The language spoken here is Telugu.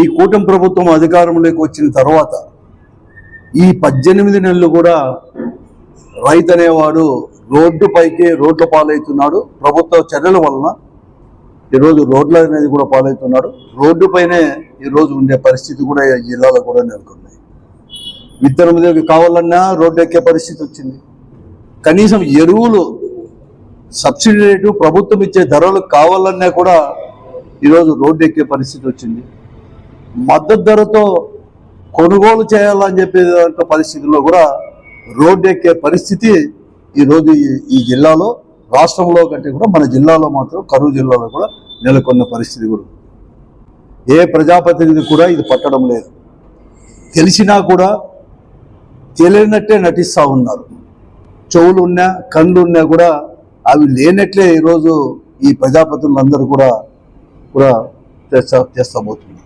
ఈ కూటమి ప్రభుత్వం అధికారంలోకి వచ్చిన తర్వాత ఈ పద్దెనిమిది నెలలు కూడా రైతు అనేవాడు రోడ్డు పైకే రోడ్ల పాలవుతున్నాడు. ప్రభుత్వ చర్యల వలన ఈరోజు రోడ్ల అనేది కూడా పాలవుతున్నాడు. రోడ్డు పైనే ఈరోజు ఉండే పరిస్థితి కూడా ఈ జిల్లాలో కూడా నెలకొన్నాయి. విత్తనం దగ్గర కావాలన్నా రోడ్డు ఎక్కే పరిస్థితి వచ్చింది. కనీసం ఎరువులు సబ్సిడీ రేటు ప్రభుత్వం ఇచ్చే ధరలు కావాలన్నా కూడా ఈరోజు రోడ్డు ఎక్కే పరిస్థితి వచ్చింది. మద్దతు ధరతో కొనుగోలు చేయాలని చెప్పే పరిస్థితుల్లో కూడా రోడ్డు ఎక్కే పరిస్థితి ఈరోజు ఈ- ఈ జిల్లాలో రాష్ట్రంలో కంటే కూడా మన జిల్లాలో మాత్రం కరువు జిల్లాలో కూడా నెలకొన్న పరిస్థితి కూడా ఏ ప్రజాప్రతినిధి కూడా ఇది పట్టడం లేదు. తెలిసినా కూడా తెలియనట్టే నటిస్తూ ఉన్నారు. చెవులు ఉన్నా కళ్ళు ఉన్నా కూడా అవి లేనట్లే ఈరోజు ఈ ప్రజాపతులందరూ కూడా కూడా చేస్తా చేస్తా పోతున్నారు